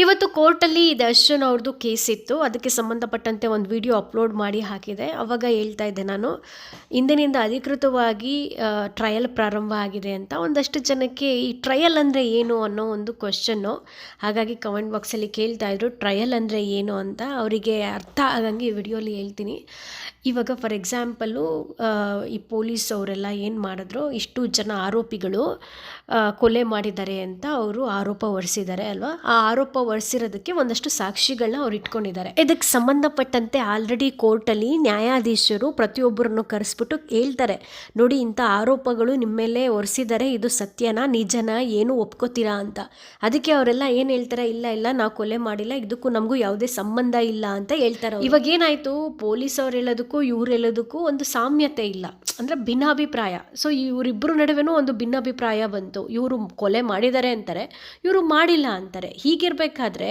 ಇವತ್ತು ಕೋರ್ಟಲ್ಲಿ ದರ್ಶನ್ ಅವ್ರದ್ದು ಕೇಸ್ ಇತ್ತು. ಅದಕ್ಕೆ ಸಂಬಂಧಪಟ್ಟಂತೆ ಒಂದು ವಿಡಿಯೋ ಅಪ್ಲೋಡ್ ಮಾಡಿ ಹಾಕಿದೆ. ಅವಾಗ ಹೇಳ್ತಾ ಇದ್ದೆ ನಾನು, ಇಂದಿನಿಂದ ಅಧಿಕೃತವಾಗಿ ಟ್ರಯಲ್ ಪ್ರಾರಂಭ ಆಗಿದೆ ಅಂತ. ಒಂದಷ್ಟು ಜನಕ್ಕೆ ಈ ಟ್ರಯಲ್ ಅಂದರೆ ಏನು ಅನ್ನೋ ಒಂದು ಕ್ವಶನ್ನು ಹಾಗಾಗಿ ಕಮೆಂಟ್ ಬಾಕ್ಸಲ್ಲಿ ಕೇಳ್ತಾ ಇದ್ರು ಟ್ರಯಲ್ ಅಂದರೆ ಏನು ಅಂತ. ಅವರಿಗೆ ಅರ್ಥ ಆಗಂಗೆ ವಿಡಿಯೋಲಿ ಹೇಳ್ತೀನಿ. ಇವಾಗ ಫಾರ್ ಎಕ್ಸಾಂಪಲು ಈ ಪೊಲೀಸ್ ಅವರೆಲ್ಲ ಏನು ಮಾಡಿದ್ರು, ಇಷ್ಟು ಜನ ಆರೋಪಿಗಳು ಕೊಲೆ ಮಾಡಿದ್ದಾರೆ ಅಂತ ಅವರು ಆರೋಪ ಹೊರಿಸಿದ್ದಾರೆ ಅಲ್ವಾ? ಆ ಆರೋಪ ಹೊರಿಸಿರೋದಕ್ಕೆ ಒಂದಷ್ಟು ಸಾಕ್ಷಿಗಳನ್ನ ಅವ್ರು ಇಟ್ಕೊಂಡಿದ್ದಾರೆ. ಇದಕ್ಕೆ ಸಂಬಂಧಪಟ್ಟಂತೆ ಆಲ್ರೆಡಿ ಕೋರ್ಟಲ್ಲಿ ನ್ಯಾಯಾಧೀಶರು ಪ್ರತಿಯೊಬ್ಬರನ್ನು ಕರೆಸ್ಬಿಟ್ಟು ಹೇಳ್ತಾರೆ, ನೋಡಿ, ಇಂಥ ಆರೋಪಗಳು ನಿಮ್ಮ ಮೇಲೆ ಹೊರಿಸಿದ್ದಾರೆ ಇದು ಸತ್ಯನಾ, ನಿಜನಾ, ಏನು ಒಪ್ಕೋತೀರಾ ಅಂತ? ಅದಕ್ಕೆ ಅವರೆಲ್ಲ ಏನು ಹೇಳ್ತಾರೆ, ಇಲ್ಲ ಇಲ್ಲ, ನಾವು ಕೊಲೆ ಮಾಡಿಲ್ಲ, ಇದಕ್ಕೂ ನಮಗೂ ಯಾವುದೇ ಸಂಬಂಧ ಇಲ್ಲ, ಅಂತ ಹೇಳ್ತಾರೆ. ಇವಾಗ ಏನಾಯಿತು ಪೊಲೀಸ್ ಅವ್ರು ಹೇಳೋದಕ್ಕೂ ಇವ್ರು ಹೇಳೋದಕ್ಕೂ ಒಂದು ಸಾಮ್ಯತೆ ಇಲ್ಲ. ಅಂದ್ರೆ ಭಿನ್ನಾಭಿಪ್ರಾಯ. ಸೊ ಇವರಿಬ್ಬರು ನಡುವೆನೂ ಒಂದು ಭಿನ್ನಾಭಿಪ್ರಾಯ ಬಂತು. ಇವರು ಕೊಲೆ ಮಾಡಿದ್ದಾರೆ ಅಂತಾರೆ, ಇವರು ಮಾಡಿಲ್ಲ ಅಂತಾರೆ. ಹೀಗಿರಬೇಕಾದ್ರೆ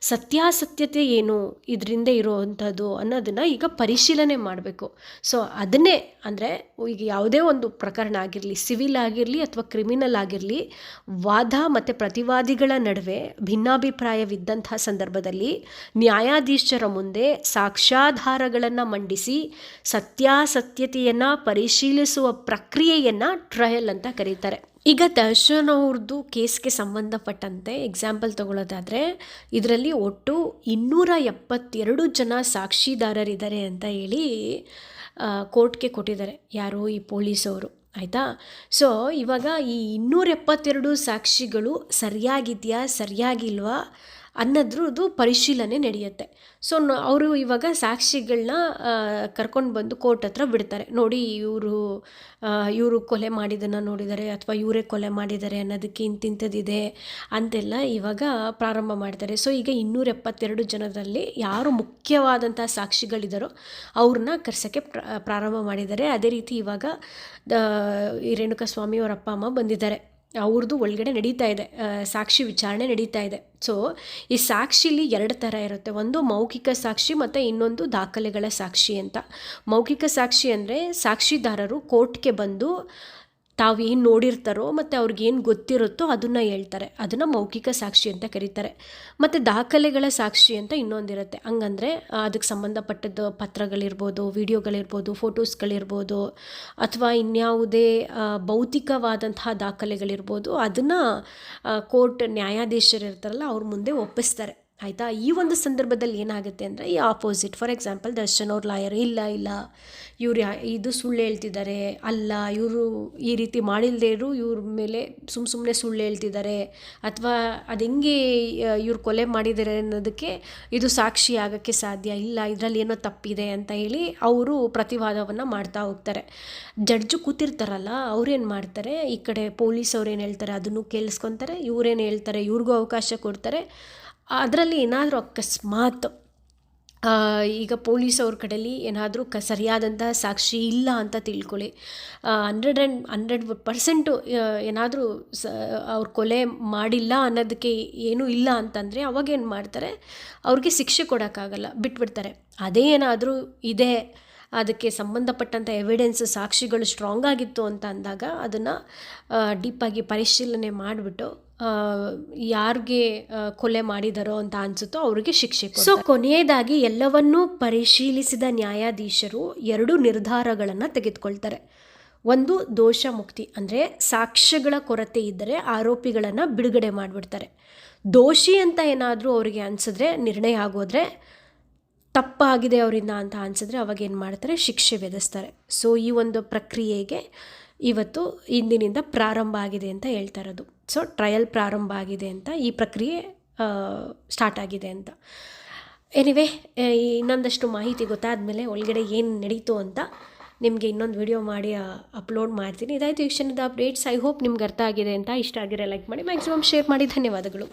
ಸತ್ಯಾಸತ್ಯತೆ ಏನು ಇದರಿಂದ ಇರುವಂಥದ್ದು ಅನ್ನೋದನ್ನು ಈಗ ಪರಿಶೀಲನೆ ಮಾಡಬೇಕು. ಸೊ ಅದನ್ನೇ ಅಂದರೆ ಈಗ ಯಾವುದೇ ಒಂದು ಪ್ರಕರಣ ಆಗಿರಲಿ, ಸಿವಿಲ್ ಆಗಿರಲಿ ಅಥವಾ ಕ್ರಿಮಿನಲ್ ಆಗಿರಲಿ, ವಾದ ಮತ್ತು ಪ್ರತಿವಾದಿಗಳ ನಡುವೆ ಭಿನ್ನಾಭಿಪ್ರಾಯವಿದ್ದಂತಹ ಸಂದರ್ಭದಲ್ಲಿ ನ್ಯಾಯಾಧೀಶರ ಮುಂದೆ ಸಾಕ್ಷ್ಯಾಧಾರಗಳನ್ನು ಮಂಡಿಸಿ ಸತ್ಯಾಸತ್ಯತೆಯನ್ನು ಪರಿಶೀಲಿಸುವ ಪ್ರಕ್ರಿಯೆಯನ್ನು ಟ್ರಯಲ್ ಅಂತ ಕರೀತಾರೆ. ಈಗ ದರ್ಶನ್ ಅವ್ರದ್ದು ಕೇಸ್ಗೆ ಸಂಬಂಧಪಟ್ಟಂತೆ ಎಕ್ಸಾಂಪಲ್ ತಗೊಳ್ಳೋದಾದರೆ ಇದರಲ್ಲಿ ಒಟ್ಟು ಇನ್ನೂರ ಎಪ್ಪತ್ತೆರಡು ಜನ ಸಾಕ್ಷಿದಾರರಿದ್ದಾರೆ ಅಂತ ಹೇಳಿ ಕೋರ್ಟ್ಗೆ ಕೊಟ್ಟಿದ್ದಾರೆ ಯಾರು ಈ ಪೊಲೀಸವರು ಆಯಿತಾ? ಸೊ, ಇವಾಗ ಈ ಇನ್ನೂರ ಎಪ್ಪತ್ತೆರಡು ಸಾಕ್ಷಿಗಳು ಸರಿಯಾಗಿದೆಯಾ, ಸರಿಯಾಗಿಲ್ವಾ? ಅನ್ನೋದ್ರದ್ದು ಪರಿಶೀಲನೆ ನಡೆಯುತ್ತೆ. ಸೊ ಅವರು ಇವಾಗ ಸಾಕ್ಷಿಗಳನ್ನ ಕರ್ಕೊಂಡು ಬಂದು ಕೋರ್ಟ್ ಹತ್ರ ಬಿಡ್ತಾರೆ. ನೋಡಿ ಇವರು ಇವರು ಕೊಲೆ ಮಾಡಿದ್ದನ್ನು ನೋಡಿದ್ದಾರೆ ಅಥವಾ ಇವರೇ ಕೊಲೆ ಮಾಡಿದ್ದಾರೆ ಅನ್ನೋದಕ್ಕೆ ಇಂತಿಂಥದ್ದಿದೆ ಅಂತೆಲ್ಲ ಇವಾಗ ಪ್ರಾರಂಭ ಮಾಡ್ತಾರೆ. ಸೊ ಈಗ ಇನ್ನೂರ ಎಪ್ಪತ್ತೆರಡು ಜನರಲ್ಲಿ ಯಾರು ಮುಖ್ಯವಾದಂಥ ಸಾಕ್ಷಿಗಳಿದ್ದಾರೋ ಅವ್ರನ್ನ ಕರ್ಸೋಕ್ಕೆ ಪ್ರ, ಪ್ರಾರಂಭ ಮಾಡಿದ್ದಾರೆ. ಅದೇ ರೀತಿ ಇವಾಗ ರೇಣುಕಾ ಸ್ವಾಮಿ ಅವರ ಅಪ್ಪ, ಅಮ್ಮ ಬಂದಿದ್ದಾರೆ. ಅವ್ರದ್ದು ಒಳಗಡೆ ನಡೀತಾ ಇದೆ ಸಾಕ್ಷಿ ವಿಚಾರಣೆ ನಡೀತಾ ಇದೆ. ಸೊ ಈ ಸಾಕ್ಷಿಲಿ ಎರಡು ಥರ ಇರುತ್ತೆ. ಒಂದು ಮೌಖಿಕ ಸಾಕ್ಷಿ ಮತ್ತು ಇನ್ನೊಂದು ದಾಖಲೆಗಳ ಸಾಕ್ಷಿ ಅಂತ. ಮೌಖಿಕ ಸಾಕ್ಷಿ ಅಂದರೆ ಸಾಕ್ಷಿದಾರರು ಕೋರ್ಟ್ಗೆ ಬಂದು ತಾವು ಏನು ನೋಡಿರ್ತಾರೋ ಮತ್ತು ಅವ್ರಿಗೇನು ಗೊತ್ತಿರುತ್ತೋ ಅದನ್ನು ಹೇಳ್ತಾರೆ. ಅದನ್ನು ಮೌಖಿಕ ಸಾಕ್ಷಿ ಅಂತ ಕರೀತಾರೆ. ಮತ್ತು ದಾಖಲೆಗಳ ಸಾಕ್ಷಿ ಅಂತ ಇನ್ನೊಂದಿರುತ್ತೆ. ಹಂಗಂದರೆ ಅದಕ್ಕೆ ಸಂಬಂಧಪಟ್ಟದ್ದು ಪತ್ರಗಳಿರ್ಬೋದು, ವಿಡಿಯೋಗಳಿರ್ಬೋದು, ಫೋಟೋಸ್ಗಳಿರ್ಬೋದು, ಅಥವಾ ಇನ್ಯಾವುದೇ ಭೌತಿಕವಾದಂತಹ ದಾಖಲೆಗಳಿರ್ಬೋದು, ಅದನ್ನು ಕೋರ್ಟ್ ನ್ಯಾಯಾಧೀಶರಿರ್ತಾರಲ್ಲ, ಅವ್ರ ಮುಂದೆ ಒಪ್ಪಿಸ್ತಾರೆ. ಆಯಿತಾ? ಈ ಒಂದು ಸಂದರ್ಭದಲ್ಲಿ ಏನಾಗುತ್ತೆ ಅಂದರೆ, ಈ ಆಪೋಸಿಟ್ ಫಾರ್ ಎಕ್ಸಾಂಪಲ್ ದರ್ಶನ್ ಅವ್ರ ಲಾಯರ್ ಇಲ್ಲ ಇಲ್ಲ, ಇವ್ರು ಇದು ಸುಳ್ಳು ಹೇಳ್ತಿದ್ದಾರೆ, ಅಲ್ಲ, ಇವರು ಈ ರೀತಿ ಮಾಡಿಲ್ಲದೆ ಇರು, ಇವ್ರ ಮೇಲೆ ಸುಮ್ಮ ಸುಮ್ಮನೆ ಸುಳ್ಳು ಹೇಳ್ತಿದ್ದಾರೆ, ಅಥವಾ ಅದು ಹೆಂಗೆ ಇವ್ರು ಕೊಲೆ ಮಾಡಿದ್ದಾರೆ ಅನ್ನೋದಕ್ಕೆ ಇದು ಸಾಕ್ಷಿ ಆಗೋಕ್ಕೆ ಸಾಧ್ಯ ಇಲ್ಲ, ಇದರಲ್ಲಿ ಏನೋ ತಪ್ಪಿದೆ ಅಂತ ಹೇಳಿ ಅವರು ಪ್ರತಿವಾದವನ್ನು ಮಾಡ್ತಾ ಹೋಗ್ತಾರೆ. ಜಡ್ಜು ಕೂತಿರ್ತಾರಲ್ಲ ಅವ್ರೇನು ಮಾಡ್ತಾರೆ, ಈ ಕಡೆ ಪೊಲೀಸ್ ಅವ್ರು ಏನು ಹೇಳ್ತಾರೆ, ಅದನ್ನು ಕೇಳಿಸ್ಕೊತಾರೆ ಇವ್ರೇನು ಹೇಳ್ತಾರೆ, ಇವ್ರಿಗೂ ಅವಕಾಶ ಕೊಡ್ತಾರೆ ಅದರಲ್ಲಿ ಏನಾದರೂ ಅಕಸ್ಮಾತ್ ಈಗ ಪೊಲೀಸ್ ಅವ್ರ ಕಡೆಯಲ್ಲಿ ಏನಾದರೂ ಕ ಸರಿಯಾದಂಥ ಸಾಕ್ಷಿ ಇಲ್ಲ ಅಂತ ತಿಳ್ಕೊಳ್ಳಿ. ಹಂಡ್ರೆಡ್ ಆ್ಯಂಡ್ ಹಂಡ್ರೆಡ್ ಪರ್ಸೆಂಟು ಏನಾದರೂ ಸ, ಅವ್ರ ಕೊಲೆ ಮಾಡಿಲ್ಲ ಅನ್ನೋದಕ್ಕೆ ಏನೂ ಇಲ್ಲ ಅಂತಂದರೆ ಅವಾಗೇನು ಮಾಡ್ತಾರೆ? ಅವ್ರಿಗೆ ಶಿಕ್ಷೆ ಕೊಡೋಕ್ಕಾಗಲ್ಲ, ಬಿಟ್ಬಿಡ್ತಾರೆ. ಅದೇ ಏನಾದರೂ ಇದೆ ಅದಕ್ಕೆ ಸಂಬಂಧಪಟ್ಟಂಥ ಎವಿಡೆನ್ಸ್ ಸಾಕ್ಷಿಗಳು ಸ್ಟ್ರಾಂಗ್ ಆಗಿತ್ತು ಅಂತ ಅಂದಾಗ ಅದನ್ನು ಡೀಪಾಗಿ ಪರಿಶೀಲನೆ ಮಾಡಿಬಿಟ್ಟು ಯಾರಿಗೆ ಕೊಲೆ ಮಾಡಿದಾರೋ ಅಂತ ಅನಿಸುತ್ತೋ ಅವರಿಗೆ ಶಿಕ್ಷೆ ಸೊ ಕೊನೆಯದಾಗಿ ಎಲ್ಲವನ್ನೂ ಪರಿಶೀಲಿಸಿದ ನ್ಯಾಯಾಧೀಶರು ಎರಡು ನಿರ್ಧಾರಗಳನ್ನು ತೆಗೆದುಕೊಳ್ತಾರೆ. ಒಂದು ದೋಷ ಮುಕ್ತಿ ಅಂದರೆ ಸಾಕ್ಷ್ಯಗಳ ಕೊರತೆ ಇದ್ದರೆ ಆರೋಪಿಗಳನ್ನು ಬಿಡುಗಡೆ ಮಾಡಿಬಿಡ್ತಾರೆ. ದೋಷಿ ಅಂತ ಏನಾದರೂ ಅವರಿಗೆ ಅನಿಸಿದ್ರೆ, ನಿರ್ಣಯ ಆಗೋದ್ರೆ ತಪ್ಪಾಗಿದೆ ಅವರಿಂದ ಅಂತ ಅನ್ಸಿದ್ರೆ ಅವಾಗ ಏನು ಮಾಡ್ತಾರೆ? ಶಿಕ್ಷೆ ವಿಧಿಸ್ತಾರೆ. ಸೊ ಈ ಒಂದು ಪ್ರಕ್ರಿಯೆಗೆ ಇವತ್ತು ಇಂದಿನಿಂದ ಪ್ರಾರಂಭ ಆಗಿದೆ ಅಂತ ಹೇಳ್ತಾ ಇರೋದು. ಸೊ ಟ್ರಯಲ್ ಪ್ರಾರಂಭ ಆಗಿದೆ ಅಂತ ಈ ಪ್ರಕ್ರಿಯೆ ಸ್ಟಾರ್ಟ್ ಆಗಿದೆ ಅಂತ. ಎನಿವೆ ಇನ್ನೊಂದಷ್ಟು ಮಾಹಿತಿ ಗೊತ್ತಾದಮೇಲೆ ಒಳಗಡೆ ಏನು ನಡೀತು ಅಂತ ನಿಮಗೆ ಇನ್ನೊಂದು ವಿಡಿಯೋ ಮಾಡಿ ಅಪ್ಲೋಡ್ ಮಾಡ್ತೀನಿ. ಇದಾಯಿತು ಈ ಕ್ಷಣದ ಅಪ್ಡೇಟ್ಸ್ ಐ ಹೋಪ್ ನಿಮ್ಗೆ ಅರ್ಥ ಆಗಿದೆ ಅಂತ. ಇಷ್ಟ ಆಗಿರೋ ಲೈಕ್ ಮಾಡಿ. ಮ್ಯಾಕ್ಸಿಮಮ್ ಶೇರ್ ಮಾಡಿ. ಧನ್ಯವಾದಗಳು.